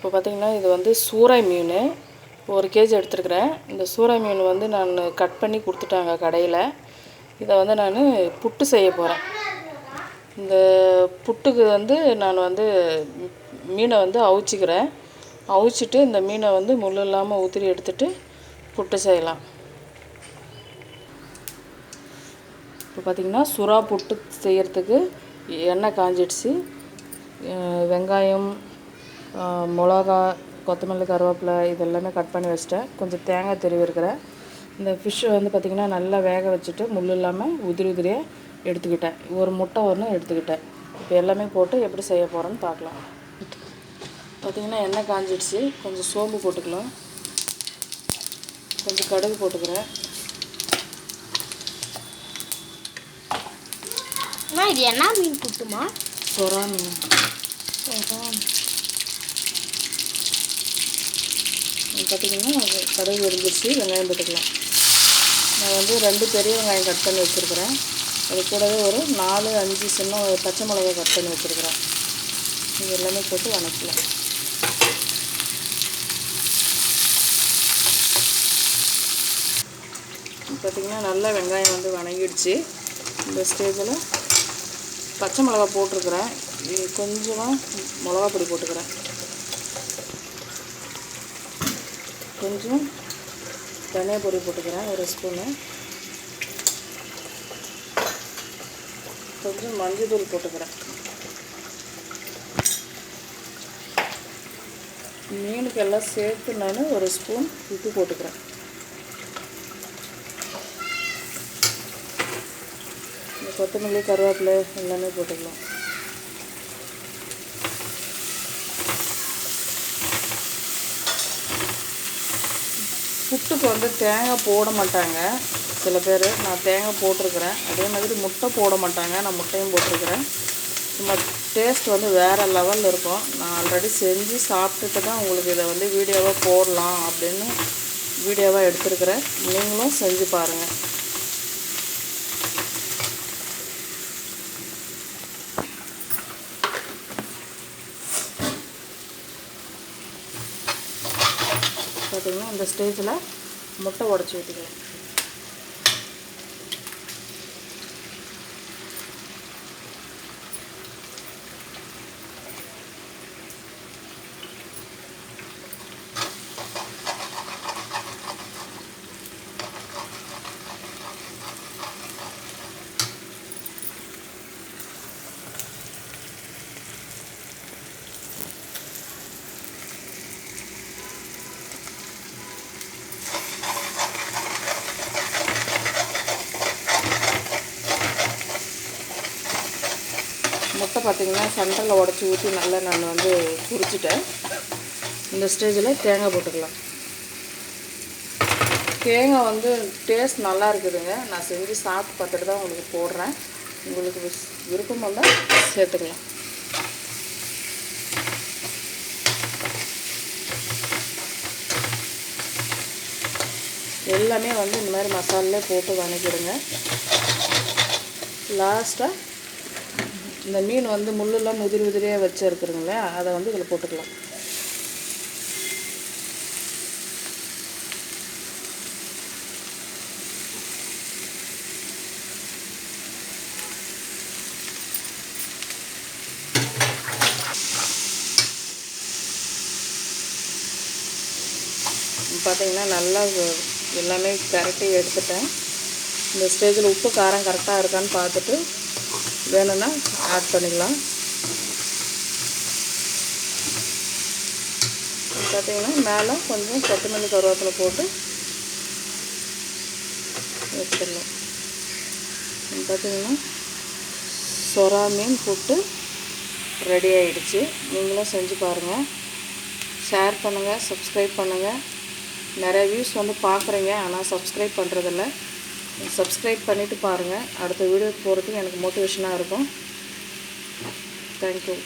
இப்போ பார்த்திங்கன்னா இது வந்து சூறாய் மீன். ஒரு கேஜி எடுத்துருக்குறேன். இந்த சூறாய் மீன் வந்து நான் கட் பண்ணி கொடுத்துட்டாங்க கடையில். இதை வந்து நான் புட்டு செய்ய போகிறேன் இந்த புட்டுக்கு வந்து நான் வந்து மீனை வந்து அவிச்சிக்கிறேன். அவிச்சிட்டு இந்த மீனை வந்து முள் இல்லாமல் உதிரி எடுத்துட்டு புட்டு செய்யலாம். இப்போ பார்த்திங்கன்னா சுறா புட்டு செய்கிறதுக்கு எண்ணெய் காஞ்சிடுச்சு. வெங்காயம் மிளகா கொத்தமல்லி கருவேப்பிலை இதெல்லாமே கட் பண்ணி வச்சிட்டேன். கொஞ்சம் தேங்காய் திருவி இருக்கிறேன். இந்த ஃபிஷ்ஷை வந்து பார்த்திங்கன்னா நல்லா வேக வச்சுட்டு முள் இல்லாமல் உதிரி உதிரியாக எடுத்துக்கிட்டேன். ஒரு முட்டை ஒன்று எடுத்துக்கிட்டேன். இப்போ எல்லாமே போட்டு எப்படி செய்ய போகிறேன்னு பார்க்கலாம். பார்த்திங்கன்னா எண்ணெய் காஞ்சிடுச்சு. கொஞ்சம் சோம்பு போட்டுக்கலாம். கொஞ்சம் கடுகு போட்டுக்கிறேன். இது என்ன மீன் புட்டுமா சொரா மீன். பார்த்திங்கன்னா கடுகு வெடிஞ்சிருச்சு வெங்காயம் போட்டுக்கலாம். நான் வந்து ரெண்டு பெரிய வெங்காயம் கட் பண்ணி வச்சுருக்கிறேன். அது கூடவே ஒரு நாலு அஞ்சு சின்ன பச்சை மிளகாய் கட் பண்ணி வச்சுருக்கிறேன். இது எல்லாமே போட்டு வணக்கலாம் பார்த்திங்கன்னா நல்லா வெங்காயம் வந்து வணங்கிடுச்சு. இந்த ஸ்டேஜில் பச்சை மிளகா போட்டிருக்கிறேன். கொஞ்சமாக மிளகா பொடி போட்டுக்கிறேன். கொஞ்சம் தனியா பொடி போட்டுக்கிறேன் ஒரு ஸ்பூனு கொஞ்சம் மஞ்சள் தூள் போட்டுக்கிறேன். மீனுக்கு எல்லாம் சேர்த்து நான் ஒரு ஸ்பூன் உப்பு போட்டுக்கிறேன். இந்த கொத்தமல்லி கருவேப்பிலை எல்லாமே போட்டுக்கலாம். புட்டுக்கு வந்து தேங்காய் போட மாட்டாங்க. சில பேர் நான் தேங்காய் போட்டிருக்கிறேன். அதே மாதிரி முட்டை போட மாட்டாங்க. நான் முட்டையும் போட்டிருக்கிறேன். நம்ம டேஸ்ட் வந்து வேறு லெவலில் இருக்கும். நான் ஆல்ரெடி செஞ்சு சாப்பிட்டுட்டு தான் உங்களுக்கு இதை வந்து வீடியோவாக போடலாம் அப்படின்னு வீடியோவாக எடுத்துருக்கிறேன். நீங்களும் செஞ்சு பாருங்கள் பார்த்திங்கன்னா இந்த ஸ்டேஜில் முட்டை உடச்சி ஊற்றிக்கலாம். முட்டை பார்த்தீங்கன்னா சென்டரில் உடச்சி ஊற்றி நல்லா நான் வந்து குறிச்சிட்டேன் இந்த ஸ்டேஜில் தேங்காய் போட்டுக்கலாம். தேங்காய் வந்து டேஸ்ட் நல்லா இருக்குதுங்க. நான் செஞ்சு சாப்பிட்டு பார்த்துட்டு தான் உங்களுக்கு போடுறேன். உங்களுக்கு விஸ்- விருப்பம் வந்தால் சேர்த்துக்கலாம். எல்லாமே வந்து இந்த மாதிரி மசாலாலே போட்டு வணக்கிடுங்க லாஸ்ட்டாக இந்த மீன் வந்து முள்ளெல்லாம் உதிரி உதிரியாக வச்சுருக்குறீங்களே அதை வந்து இதில் போட்டுக்கலாம். பார்த்தீங்கன்னா நல்லா எல்லாமே கரெக்டாக எடுத்துட்டேன். இந்த ஸ்டேஜில் உப்பு காரம் கரெக்டாக இருக்கான்னு பார்த்துட்டு வேணும்னா ஆட் பண்ணிக்கலாம். பார்த்தீங்கன்னா மேலே கொஞ்சம் கொத்தமல்லி கருவேப்பிலை போட்டு வச்சிடலாம். பார்த்திங்கன்னா பார்த்தீங்கன்னா சொரா மீன் போட்டு ரெடி ஆகிடுச்சு நீங்களும் செஞ்சு பாருங்கள் ஷேர் பண்ணுங்கள் சப்ஸ்கிரைப் பண்ணுங்கள் நிறைய வியூஸ் வந்து பார்க்குறீங்க ஆனால் சப்ஸ்கிரைப் பண்ணுறதில்ல சப்ஸ்கிரைப் பண்ணிவிட்டு பாருங்கள் அடுத்த வீடியோ போகிறதுக்கு எனக்கு மோட்டிவேஷனாக இருக்கும். தேங்க்யூ